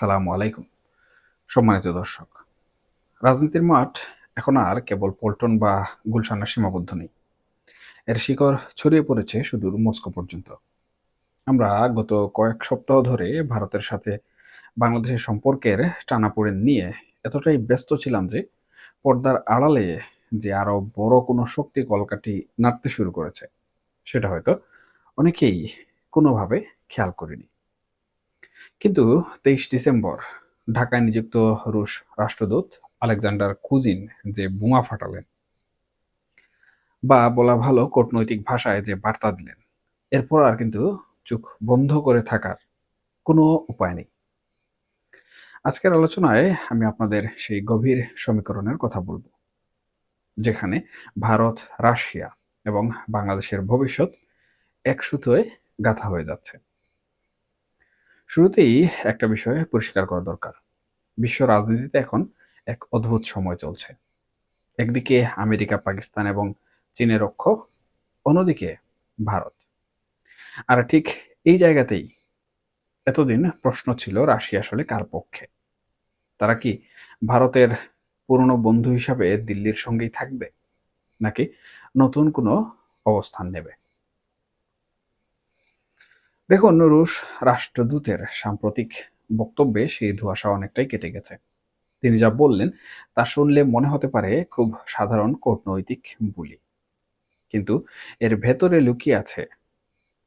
আসসালামু আলাইকুম। সম্মানিত দর্শক, রাজনীতির মাঠ এখন আর কেবল পল্টন বা গুলশানের সীমাবদ্ধ নেই। এর শিকড় ছড়িয়ে পড়েছে সুদূর মস্কো পর্যন্ত। আমরা গত কয়েক সপ্তাহ ধরে ভারতের সাথে বাংলাদেশের সম্পর্কের টানাপোড়েন নিয়ে এতটাই ব্যস্ত ছিলাম যে পর্দার আড়ালে যে আরও বড় কোনো শক্তি কলকাটি নাড়তে শুরু করেছে, সেটা হয়তো অনেকেই কোনোভাবে খেয়াল করিনি। কিন্তু তেইশ ডিসেম্বর, ঢাকায় নিযুক্ত রুশ রাষ্ট্রদূত আলেকজান্ডার কুজিন যে বোমা ফাটালেন বা বলা ভালো কূটনৈতিক ভাষায় যে বার্তা দিলেন, এরপর আর কিন্তু চোখ বন্ধ করে থাকার কোনো উপায় নেই। আজকের আলোচনায় আমি আপনাদের সেই গভীর সমীকরণের কথা বলব, যেখানে ভারত, রাশিয়া এবং বাংলাদেশের ভবিষ্যৎ এক সুতোয় গাথা হয়ে যাচ্ছে। শুরুতেই একটা বিষয় পরিষ্কার করা দরকার। বিশ্ব রাজনীতিতে এখন এক অদ্ভুত সময় চলছে। একদিকে আমেরিকা, পাকিস্তান এবং চীনের অক্ষ অন্যদিকে ভারত। আর ঠিক এই জায়গাতেই এতদিন প্রশ্ন ছিল রাশিয়া আসলে কার পক্ষে? তারা কি ভারতের পুরনো বন্ধু হিসাবে দিল্লির সঙ্গেই থাকবে? নাকি নতুন কোনো অবস্থান নেবে? দেখুন, রুশ রাষ্ট্রদূতের সাম্প্রতিক বক্তব্যে সেই ধোঁয়াশা অনেকটাই কেটে গেছে। তিনি যা বললেন, তা শুনলে মনে হতে পারে খুব সাধারণ কূটনৈতিক বুলি। কিন্তু এর ভেতরে লুকিয়ে আছে,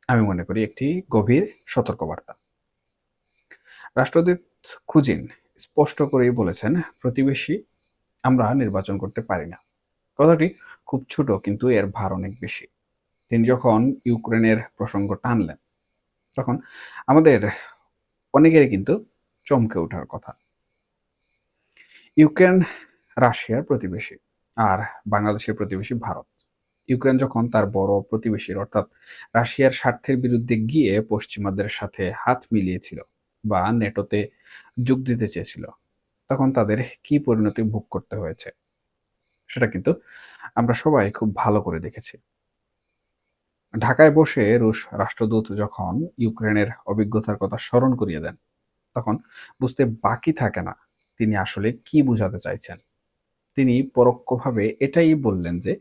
আমি মনে করি, একটি গভীর সতর্কবার্তা। রাষ্ট্রদূত খুজিন স্পষ্ট করেই বলেছেন, প্রতিবেশী আমরা নির্বাচন করতে পারি না। কথাটি খুব ছোট, কিন্তু এর ভার অনেক বেশি। তিনি যখন ইউক্রেনের প্রসঙ্গ টানলেন তখন আমাদের অনেকেরই কিন্তু চমকে ওঠার কথা। ইউক্রেন, রাশিয়ার প্রতিবেশী আর বাংলাদেশের প্রতিবেশী ভারত। ইউক্রেন যখন তার বড় প্রতিবেশীর অর্থাৎ রাশিয়ার স্বার্থের বিরুদ্ধে গিয়ে পশ্চিমাদের সাথে হাত মিলিয়েছিল বা নেটোতে যোগ দিতে চেয়েছিল, তখন তাদের কি পরিণতি ভোগ করতে হয়েছে, সেটা কিন্তু আমরা সবাই খুব ভালো করে দেখেছি। ঢাকায় বসে রুশ রাষ্ট্রদূত যখন ইউক্রেনের অভিজ্ঞতার কথা স্মরণ করিয়ে দেন, তখন বুঝতে বাকি থাকে না তিনি আসলে কি বোঝাতে চাইছেন। তিনি পরোক্ষভাবে এটাই বললেন যে,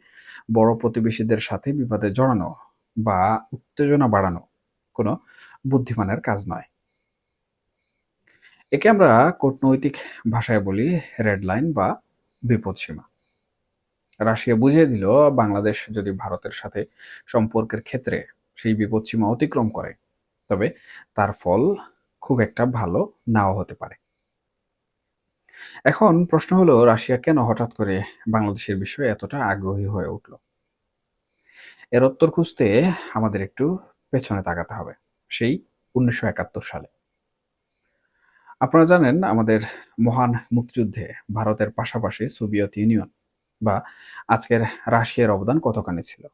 বড় প্রতিবেশীদের সাথে বিবাদে জড়ানো বা উত্তেজনা বাড়ানো কোনো বুদ্ধিমানের কাজ নয়। একে আমরা কূটনৈতিক ভাষায় বলি রেড লাইন বা বিপদসীমা। রাশিয়া বুঝিয়ে দিল, বাংলাদেশ যদি ভারতের সাথে সম্পর্কের ক্ষেত্রে সেই বিপদসীমা অতিক্রম করে, তবে তার ফল খুব একটা ভালো নাও হতে পারে। এখন প্রশ্ন হলো, রাশিয়া কেন হঠাৎ করে বাংলাদেশের বিষয়ে এতটা আগ্রহী হয়ে উঠল? এর উত্তর খুঁজতে আমাদের একটু পেছনে তাকাতে হবে, সেই উনিশশো একাত্তর সালে। আপনারা জানেন, আমাদের মহান মুক্তিযুদ্ধে ভারতের পাশাপাশি সোভিয়েত ইউনিয়ন বা আজকের রাশিয়ার অবদান কতখানি ছিল?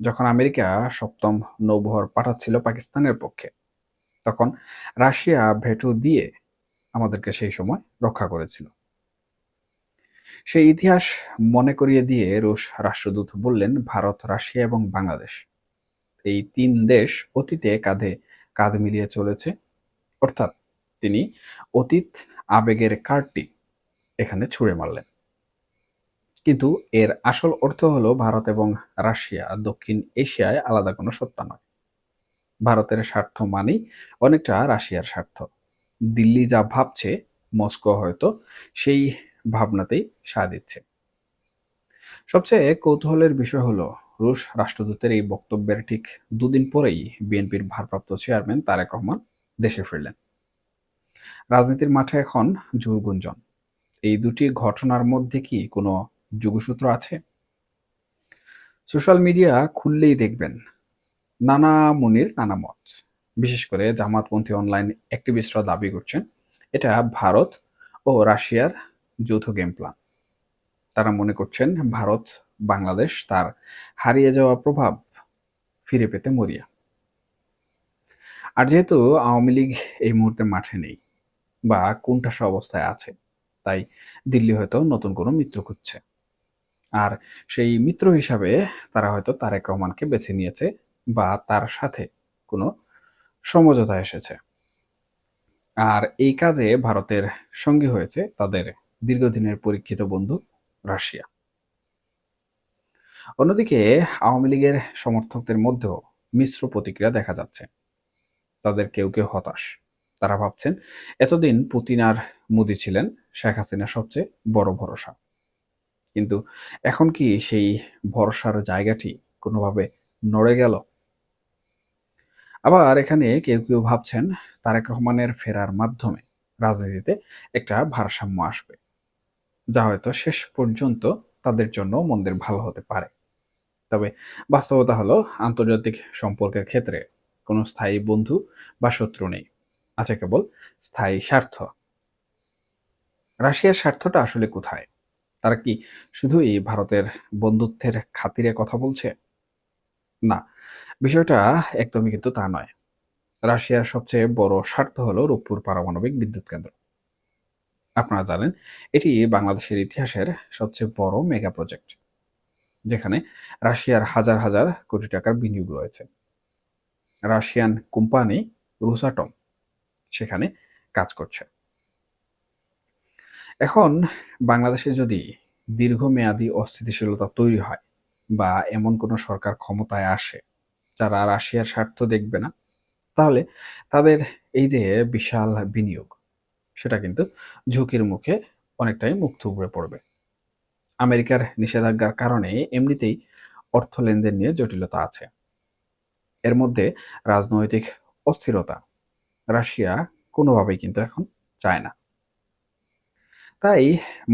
যখন আমেরিকা সপ্তম নৌবহর পাঠাচ্ছিল পাকিস্তানের পক্ষে, তখন রাশিয়া ভেটো দিয়ে আমাদেরকে সেই সময় রক্ষা করেছিল। সেই ইতিহাস মনে করিয়ে দিয়ে রুশ রাষ্ট্রদূত বললেন, ভারত, রাশিয়া এবং বাংলাদেশ, এই তিন দেশ অতীতে কাঁধে কাঁধ মিলিয়ে চলেছে। অর্থাৎ তিনি অতীত আবেগের কার্ডটি এখানে ছুঁড়ে মারলেন। কিন্তু এর আসল অর্থ হলো ভারত এবং রাশিয়া। দক্ষিণ এশিয়ায় আলাদা কোনো সত্তা নয়। ভারতের স্বার্থ মানেই অনেকটা রাশিয়ার স্বার্থ। দিল্লি যা ভাবছে, মস্কো হয়তো সেই ভাবনাতেই সাড়া দিচ্ছে। সবচেয়ে কৌতূহলের বিষয় হলো, রুশ রাষ্ট্রদূতের এই বক্তব্যের ঠিক দুদিন পরেই বিএনপির ভারপ্রাপ্ত চেয়ারম্যান তারেক রহমান দেশে ফিরলেন। রাজনীতির মাঠে এখন জোর গুঞ্জন এই দুটি ঘটনার মধ্যে কি কোনো যোগসূত্র আছে। সোশ্যাল মিডিয়া খুললেই দেখবেন নানা মুনির, নানা মত। বিশেষ করে জামাতপন্থী অনলাইন অ্যাক্টিভিস্টরা দাবি করছেন, এটা ভারত ও রাশিয়ার যৌথ গেম প্ল্যান তারা মনে করছেন ভারত, বাংলাদেশ তার হারিয়ে যাওয়া প্রভাব ফিরে পেতে মরিয়া। আর যেহেতু আওয়ামী লীগ এই মুহূর্তে মাঠে নেই বা কোনটাসা অবস্থায় আছে, তাই দিল্লি হয়তো নতুন কোনো মিত্র খুঁজছে। আর সেই মিত্র হিসাবে তারা হয়তো তারেক রহমানকে বেছে নিয়েছে বা তার সাথে কোনো সমঝোতা এসেছে। আর এই কাজে ভারতের সঙ্গী হয়েছে তাদের দীর্ঘদিনের পরীক্ষিত বন্ধু রাশিয়া। অন্যদিকে আওয়ামী লীগের সমর্থকদের মধ্যেও মিশ্র প্রতিক্রিয়া দেখা যাচ্ছে। তাদের কেউ কেউ হতাশ। তারা ভাবছেন, এতদিন পুতিন আর মোদি ছিলেন শেখ হাসিনা সবচেয়ে বড় ভরসা। কিন্তু এখন কি সেই ভরসার জায়গাটি কোনোভাবে নড়ে গেল? আবার এখানে কেউ কেউ ভাবছেন তারেক রহমানের ফেরার মাধ্যমে রাজনীতিতে একটা ভারসাম্য আসবে। যা হয়তো শেষ পর্যন্ত তাদের জন্য মন্দির ভালো হতে পারে। তবে বাস্তবতা হলো, আন্তর্জাতিক সম্পর্কের ক্ষেত্রে কোনো স্থায়ী বন্ধু বা শত্রু নেই। আছে কেবল স্থায়ী স্বার্থ। রাশিয়ার স্বার্থটা আসলে কোথায়? তারা কি শুধুই ভারতের বন্ধুত্বের খাতিরে কথা বলছে? না, বিষয়টা একদমই কিন্তু তা নয়। রাশিয়ার সবচেয়ে বড় স্বার্থ হলো রূপপুর পারমাণবিক বিদ্যুৎ কেন্দ্র। আপনারা জানেন, এটি বাংলাদেশের ইতিহাসের সবচেয়ে বড় মেগা প্রজেক্ট, যেখানে রাশিয়ার হাজার হাজার কোটি টাকার বিনিয়োগ রয়েছে। রাশিয়ান কোম্পানি রুসাটম সেখানে কাজ করছে। এখন বাংলাদেশে যদি দীর্ঘমেয়াদী অস্থিতিশীলতা তৈরি হয় বা এমন কোনো সরকার ক্ষমতায় আসে, যারা রাশিয়ার স্বার্থ দেখবে না, তাহলে তাদের এই যে বিশাল বিনিয়োগ, সেটা কিন্তু ঝুঁকির মুখে অনেকটাই মুখ থুবড়ে পড়বে। আমেরিকার নিষেধাজ্ঞার কারণে এমনিতেই অর্থ লেনদেন নিয়ে জটিলতা আছে। এর মধ্যে রাজনৈতিক অস্থিরতা রাশিয়া কোনোভাবেই কিন্তু এখন চায় না। তাই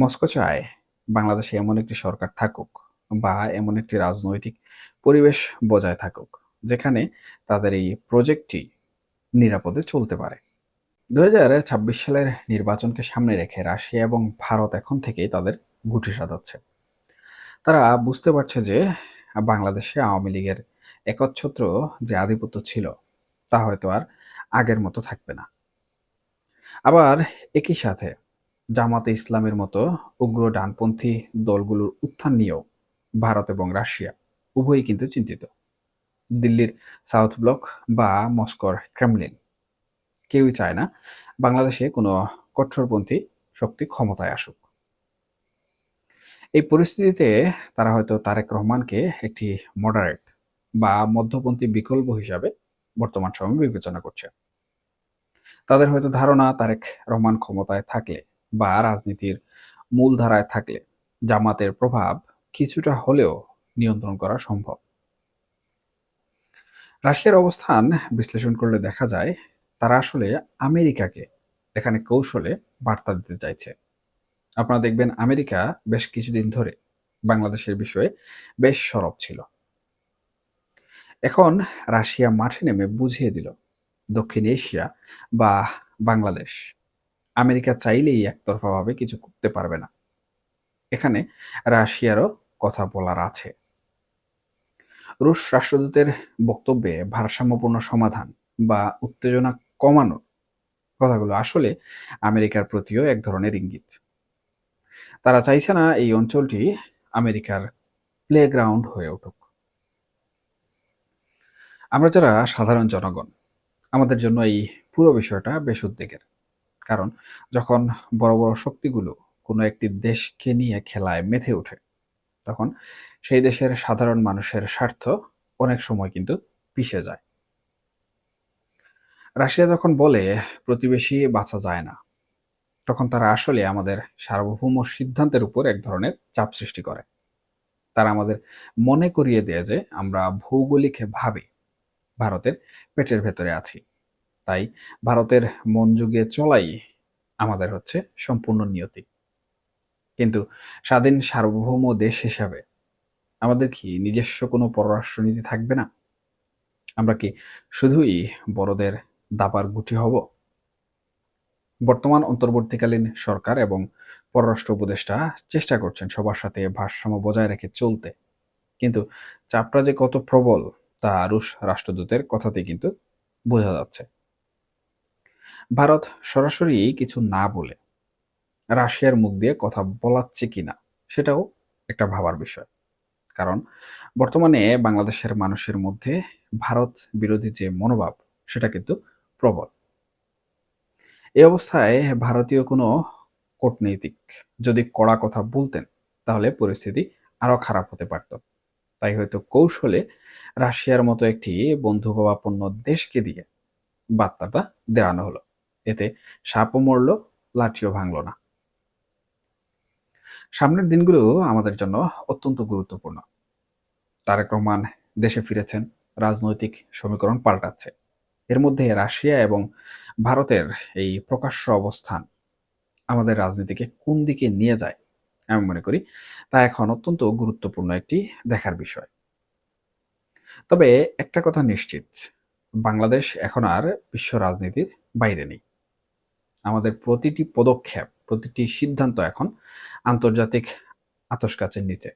মস্কো চায় বাংলাদেশে এমন একটি সরকার থাকুক বা এমন একটি রাজনৈতিক পরিবেশ বজায় থাকুক, যেখানে তাদের এই প্রজেক্টটি নিরাপদে চলতে পারে। দু ছাব্বিশ সালের নির্বাচনকে সামনে রেখে রাশিয়া এবং ভারত এখন থেকেই তাদের গুটি সাজাচ্ছে। তারা বুঝতে পারছে যে বাংলাদেশে আওয়ামী লীগের একচ্ছত্র যে আধিপত্য ছিল, তা হয়তো আর আগের মতো থাকবে না। আবার একই সাথে জামাতে ইসলামের মতো উগ্র ডানপন্থী দলগুলোর উত্থান নিয়েও ভারত এবং রাশিয়া উভয়ই কিন্তু চিন্তিত। দিল্লির সাউথ ব্লক বা মস্কোর ক্রেমলিন। কেউই চায় না বাংলাদেশে কোনো কঠোরপন্থী শক্তি ক্ষমতায় আসুক। এই পরিস্থিতিতে তারা হয়তো তারেক রহমানকে একটি মডারেট বা মধ্যপন্থী বিকল্প হিসাবে বর্তমান সময়ে বিবেচনা করছে। তাদের হয়তো ধারণা তারেক রহমান ক্ষমতায় থাকলে বা রাজনীতির মূলধারায় থাকলে জামাতের প্রভাব কিছুটা হলেও নিয়ন্ত্রণ করা সম্ভব। রাশিয়ার অবস্থান বিশ্লেষণ করলে দেখা যায়, তারা আসলে আমেরিকাকে এখানে কৌশলে বার্তা দিতে চাইছে। আপনারা দেখবেন আমেরিকা বেশ কিছুদিন ধরে বাংলাদেশের বিষয়ে বেশ সরব ছিল। এখন রাশিয়া মাঠে নেমে বুঝিয়ে দিল দক্ষিণ এশিয়া বা বাংলাদেশ। আমেরিকা চাইলেই একতরফাভাবে কিছু করতে পারবে না। এখানে রাশিয়ারও কথা বলার আছে। রুশ রাষ্ট্রদূতের বক্তব্যে ভারসাম্যপূর্ণ সমাধান বা উত্তেজনা কমানোর কথাগুলো আসলে আমেরিকার প্রতিও এক ধরনের ইঙ্গিত। তারা চাইছে না এই অঞ্চলটি আমেরিকার প্লেগ্রাউন্ড হয়ে উঠুক। আমরা যারা সাধারণ জনগণ, আমাদের জন্য এই পুরো বিষয়টা বেশ উদ্বেগের। কারণ যখন বড় বড় শক্তিগুলো কোনো একটি দেশকে নিয়ে খেলায় মেথে ওঠে, তখন সেই দেশের সাধারণ মানুষের স্বার্থ অনেক সময় কিন্তু পিষে যায়। রাশিয়া যখন বলে প্রতিবেশী বাঁচা যায় না, তখন তারা আসলে আমাদের সার্বভৌম সিদ্ধান্তের উপর এক ধরনের চাপ সৃষ্টি করে। তারা আমাদের মনে করিয়ে দেয় যে আমরা ভৌগোলিকভাবে ভারতের পেটের ভেতরে আছি। তাই ভারতের মন যুগে চলাই আমাদের হচ্ছে সম্পূর্ণ নিয়তি। কিন্তু স্বাধীন সার্বভৌম দেশ হিসাবে আমাদের কি নিজস্ব কোনো পররাষ্ট্রনীতি থাকবে না? আমরা কি শুধুই বড়দের দাবার গুটি হব? বর্তমান অন্তর্বর্তীকালীন সরকার এবং পররাষ্ট্র উপদেষ্টা চেষ্টা করছেন সবার সাথে ভারসাম্য বজায় রেখে চলতে। কিন্তু চাপটা যে কত প্রবল তা রুশ রাষ্ট্রদূতের কথাতেই কিন্তু বোঝা যাচ্ছে। ভারত সরাসরি কিছু না বলে রাশিয়ার মুখ দিয়ে কথা বলাচ্ছে কিনা সেটাও একটা ভাবার বিষয়। কারণ বর্তমানে বাংলাদেশের মানুষের মধ্যে ভারত বিরোধী যে মনোভাব, সেটা কিন্তু প্রবল। এই অবস্থায় ভারতীয় কোনো কূটনীতিক যদি কড়া কথা বলতেন, তাহলে পরিস্থিতি আরও খারাপ হতে পারত। তাই হয়তো কৌশলে রাশিয়ার মতো একটি বন্ধুভাবাপন্ন দেশকে দিয়ে বার্তাটা দেওয়ানো হলো। এতে সাপও মরল, লাঠিও ভাঙল না। সামনের দিনগুলো আমাদের জন্য অত্যন্ত গুরুত্বপূর্ণ। তারেক রহমান দেশে ফিরেছেন, রাজনৈতিক সমীকরণ পাল্টাচ্ছে। এর মধ্যে রাশিয়া এবং ভারতের এই প্রকাশ্য অবস্থান আমাদের রাজনীতিকে কোন দিকে নিয়ে যায়, আমি মনে করি তা এখন অত্যন্ত গুরুত্বপূর্ণ একটি দেখার বিষয়। তবে একটা কথা নিশ্চিত, বাংলাদেশ এখন আর বিশ্ব রাজনীতির বাইরে নেই। আমাদের প্রতিটি পদক্ষেপ, প্রতিটি সিদ্ধান্ত এখন আন্তর্জাতিক আতস কাচের নিচে।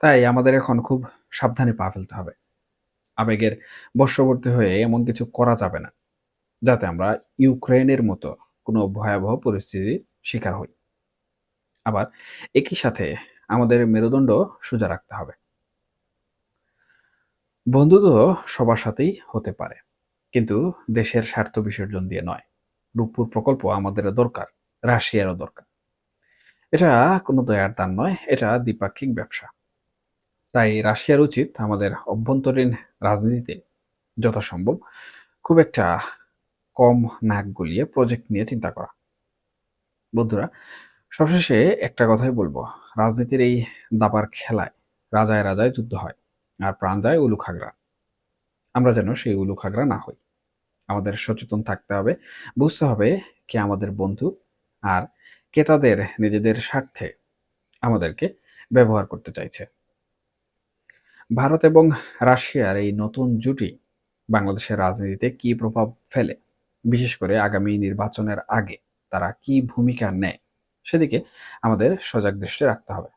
তাই আমাদের এখন খুব সাবধানে পা ফেলতে হবে। আবেগের বর্ষবর্তী হয়ে এমন কিছু করা যাবে না, যাতে আমরা ইউক্রেনের মতো কোনো ভয়াবহ পরিস্থিতির শিকার হই। আবার একই সাথে আমাদের মেরুদণ্ড সোজা রাখতে হবে। বন্ধুত্ব সবার সাথেই হতে পারে। কিন্তু দেশের স্বার্থ বিসর্জন দিয়ে নয়। রূপপুর প্রকল্প আমাদের দরকার, রাশিয়ারও দরকার। এটা কোনো দয়ার দান নয়, এটা দ্বিপাক্ষিক ব্যবসা। তাই রাশিয়ার উচিত আমাদের অভ্যন্তরীণ রাজনীতিতে যথাসম্ভব খুব একটা কম নাক গলিয়ে প্রজেক্ট নিয়ে চিন্তা করা। বন্ধুরা, সবশেষে একটা কথাই বলব, রাজনীতির এই দাবার খেলায় রাজায় রাজায় যুদ্ধ হয়, আর প্রাণ যায় উলু খাগড়া আমরা যেন সেই উলু খাগড়া না হই। আমাদের সচেতন থাকতে হবে, বুঝতে হবে কে আমাদের বন্ধু আর কে তাদের নিজেদের স্বার্থে আমাদেরকে ব্যবহার করতে চাইছে। ভারত এবং রাশিয়ার এই নতুন জুটি বাংলাদেশের রাজনীতিতে কি প্রভাব ফেলে? বিশেষ করে আগামী নির্বাচনের আগে তারা কি ভূমিকা নেয়? সেদিকে আমাদের সজাগ দৃষ্টি রাখতে হবে।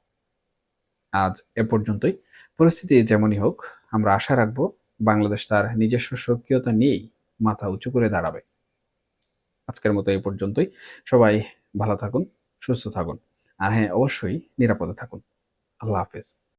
আজ এ পর্যন্তই। পরিস্থিতি যেমনই হোক, আমরা আশা রাখব বাংলাদেশ তার নিজস্ব স্বকীয়তা নিয়েই মাথা উঁচু করে দাঁড়াবে। আজকের মতো এই পর্যন্তই। সবাই ভালো থাকুন, সুস্থ থাকুন, আর হ্যাঁ অবশ্যই নিরাপদে থাকুন। আল্লাহ হাফেজ।